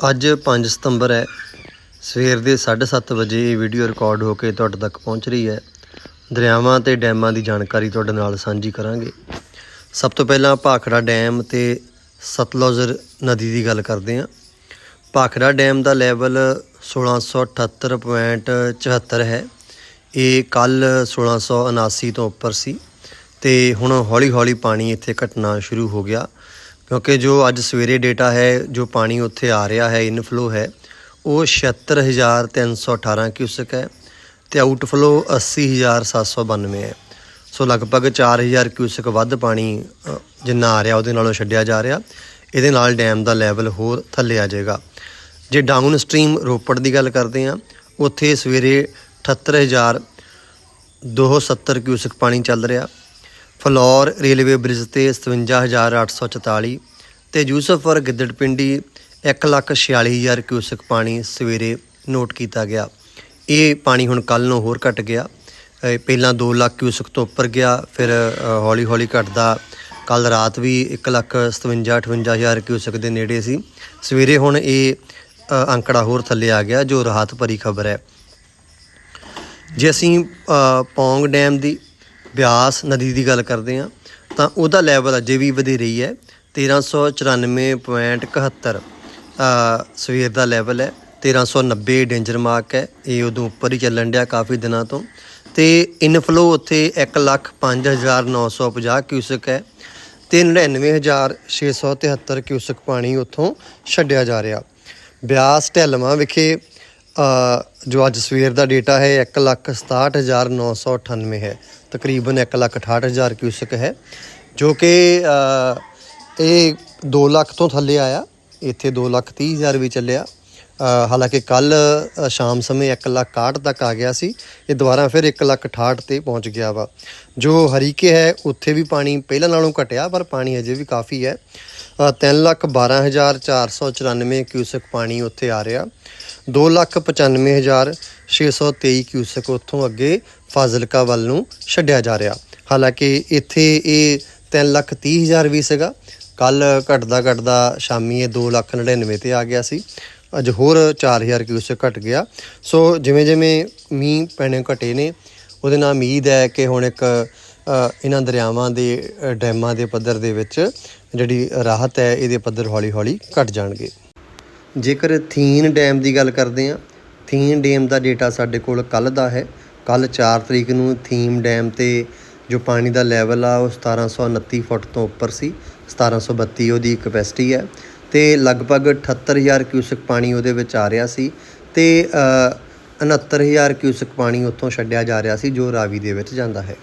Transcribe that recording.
ਅੱਜ 5 ਸਤੰਬਰ ਹੈ। ਸਵੇਰ ਦੇ 7:30 ਵਜੇ ਇਹ ਵੀਡੀਓ ਰਿਕਾਰਡ ਹੋ ਕੇ ਤੁਹਾਡੇ ਤੱਕ ਪਹੁੰਚ ਰਹੀ ਹੈ। ਦਰਿਆਵਾਂ ਤੇ ਡੈਮਾਂ ਦੀ ਜਾਣਕਾਰੀ ਤੁਹਾਡੇ ਨਾਲ ਸਾਂਝੀ ਕਰਾਂਗੇ। ਸਭ ਤੋਂ ਪਹਿਲਾਂ ਭਾਖੜਾ ਡੈਮ ਤੇ ਸਤਲੁਜ ਨਦੀ ਦੀ ਗੱਲ ਕਰਦੇ ਹਾਂ। ਭਾਖੜਾ ਡੈਮ ਦਾ ਲੈਵਲ 1678.74 ਹੈ। ਇਹ ਕੱਲ 1679 ਤੋਂ ਉੱਪਰ ਸੀ ਤੇ ਹੁਣ ਹੌਲੀ-ਹੌਲੀ ਪਾਣੀ ਇੱਥੇ ਘਟਣਾ ਸ਼ੁਰੂ ਹੋ ਗਿਆ। ਕਿਉਂਕਿ ਜੋ ਅੱਜ ਸਵੇਰੇ ਡੇਟਾ ਹੈ, ਜੋ ਪਾਣੀ ਉੱਥੇ ਆ ਰਿਹਾ ਹੈ ਇਨਫਲੋ ਹੈ, ਉਹ 76318 ਕਿਊਸਕ ਹੈ ਤੇ ਆਊਟਫਲੋ 80792 ਹੈ। ਸੋ ਲਗਭਗ 4000 ਕਿਊਸਕ ਵੱਧ ਪਾਣੀ ਜਿੰਨਾ ਆ ਰਿਹਾ, ਉਹਦੇ ਨਾਲੋਂ ਛੱਡਿਆ ਜਾ ਰਿਹਾ। ਇਹਦੇ ਨਾਲ ਡੈਮ ਦਾ ਲੈਵਲ ਹੋਰ ਥੱਲੇ ਆ ਜਾਏਗਾ। ਜੇ ਡਾਊਨ ਸਟ੍ਰੀਮ ਰੋਪੜ ਦੀ ਗੱਲ ਕਰਦੇ ਹਾਂ, ਉੱਥੇ ਸਵੇਰੇ 78270 ਕਿਊਸਕ ਪਾਣੀ ਚੱਲ ਰਿਹਾ। ਫਲੋਰ ਰੇਲਵੇ ਬ੍ਰਿਜ ਤੇ 57844 ਤੇ ਯੂਸਫਪੁਰ ਗਿੱਦੜਪਿੰਡੀ 146000 ਕਿਊਸਕ ਪਾਣੀ ਸਵੇਰੇ ਨੋਟ ਕੀਤਾ ਗਿਆ। ਇਹ ਪਾਣੀ ਹੁਣ ਕੱਲ ਨੂੰ ਹੋਰ ਘਟ ਗਿਆ। ਪਹਿਲਾਂ 2 ਲੱਖ ਕਿਊਸਕ ਤੋਂ ਉੱਪਰ ਗਿਆ ਫਿਰ ਹੌਲੀ ਹੌਲੀ ਘਟਦਾ। ਕੱਲ ਰਾਤ ਵੀ 1,57 58000 ਕਿਊਸਕ ਦੇ ਨੇੜੇ ਸੀ। ਸਵੇਰੇ ਹੁਣ ਇਹ ਅੰਕੜਾ ਹੋਰ ਥੱਲੇ ਆ ਗਿਆ ਜੋ ਰਾਹਤ ਭਰੀ ਖਬਰ ਹੈ। ਜੇ ਅਸੀਂ ਪੌਂਗ ਡੈਮ ਦੀ ਬਿਆਸ ਨਦੀ ਦੀ ਗੱਲ ਕਰਦੇ ਹਾਂ ਤਾਂ ਉਹਦਾ ਲੈਵਲ ਅਜੇ ਵੀ ਵਧੇਰੇ ਹੀ ਹੈ 1394.71 ਅ, ਸਵੇਰ ਦਾ ਲੈਵਲ ਹੈ 1390 ਡੇਂਜਰ ਮਾਰਕ ਹੈ ਇਹ ਉਦੋਂ ਉੱਪਰ ਹੀ ਚੱਲਣ ਡਿਆ ਕਾਫੀ ਦਿਨਾਂ ਤੋਂ ਤੇ ਇਨਫਲੋ ਉੱਥੇ 105950 ਕਿਊਸਕ ਹੈ ਤੇ 99673 ਕਿਊਸਕ ਪਾਣੀ ਉੱਥੋਂ ਛੱਡਿਆ ਜਾ ਰਿਹਾ। ਬਿਆਸ ਢਲਵਾਂ ਵਿਖੇ ਜੋ ਅੱਜ ਸਵੇਰ ਦਾ ਡੇਟਾ ਹੈ 167998 ਹੈ। ਤਕਰੀਬਨ 168000 ਕਿਊਸਕ ਹੈ, ਜੋ ਕਿ ਇਹ 2 ਲੱਖ ਤੋਂ ਥੱਲੇ ਆਇਆ, ਇੱਥੇ 2 ਲੱਖ 30 ਹਜ਼ਾਰ ਵੀ ਚੱਲਿਆ। ਹਾਲਾਂਕਿ ਕੱਲ ਸ਼ਾਮ ਸਮੇਂ 1 ਲੱਖ 61 ਤੱਕ ਆ ਗਿਆ ਸੀ। ਇਹ ਦੁਬਾਰਾ ਫਿਰ 1 ਲੱਖ 68 ਤੇ ਪਹੁੰਚ ਗਿਆ ਵਾ। ਜੋ ਹਰੀਕੇ ਹੈ ਉੱਥੇ ਵੀ ਪਾਣੀ ਪਹਿਲਾਂ ਨਾਲੋਂ ਘਟਿਆ ਪਰ ਪਾਣੀ ਅਜੇ ਵੀ ਕਾਫੀ ਹੈ। ਅ, ਤਿੰਨ ਲੱਖ 12494 ਕਿਊਸਕ ਪਾਣੀ ਉੱਥੇ ਆ ਰਿਹਾ। 295623 ਕਿਊਸਕ ਉੱਥੋਂ ਅੱਗੇ ਫਾਜ਼ਿਲਕਾ ਵੱਲ ਨੂੰ ਛੱਡਿਆ ਜਾ ਰਿਹਾ। ਹਾਲਾਂਕਿ ਇੱਥੇ ਇਹ 3 ਲੱਖ 30 ਹਜ਼ਾਰ ਵੀ ਸੀਗਾ। ਕੱਲ ਘਟਦਾ ਘਟਦਾ ਸ਼ਾਮੀ ਇਹ 2 ਲੱਖ 99 ਤੇ ਆ ਗਿਆ ਸੀ। ਅੱਜ ਹੋਰ 4000 ਕਿਊਸਕ ਘਟ ਗਿਆ। ਸੋ ਜਿਵੇਂ ਜਿਵੇਂ ਮੀਂਹ ਪੈਣੇ ਘਟੇ ਨੇ, ਉਹਦੇ ਨਾਲ ਉਮੀਦ ਹੈ ਕਿ ਹੁਣ ਇੱਕ ਇਹਨਾਂ ਦਰਿਆਵਾਂ ਦੇ ਡੈਮਾਂ ਦੇ ਪੱਧਰ ਦੇ ਵਿੱਚ ਜਿਹੜੀ ਰਾਹਤ ਹੈ, ਇਹਦੇ ਪੱਧਰ ਹੌਲੀ-ਹੌਲੀ ਘਟ ਜਾਣਗੇ। ਜੇਕਰ ਥੀਨ ਡੈਮ ਦੀ ਗੱਲ ਕਰਦੇ ਹਾਂ, ਥੀਨ ਡੈਮ ਦਾ ਡੇਟਾ ਸਾਡੇ ਕੋਲ ਕੱਲ ਦਾ ਹੈ। ਕੱਲ 4 ਤਰੀਕ ਨੂੰ ਥੀਮ ਡੈਮ ਤੇ ਜੋ ਪਾਣੀ ਦਾ ਲੈਵਲ ਆ, ਉਹ 1729 ਫੁੱਟ ਤੋਂ ਉੱਪਰ ਸੀ। 1732 ਉਹਦੀ ਕਪੈਸਿਟੀ ਹੈ। ਤੇ ਲਗਭਗ 78000 ਕਿਊਸਕ ਪਾਣੀ ਉਹਦੇ ਵਿੱਚ ਆ ਰਿਹਾ ਸੀ ਤੇ ਅ, 69000 ਕਿਊਸਕ ਪਾਣੀ ਉੱਥੋਂ ਛੱਡਿਆ ਜਾ ਰਿਹਾ ਸੀ ਜੋ ਰਾਵੀ ਦੇ ਵਿੱਚ ਜਾਂਦਾ ਹੈ।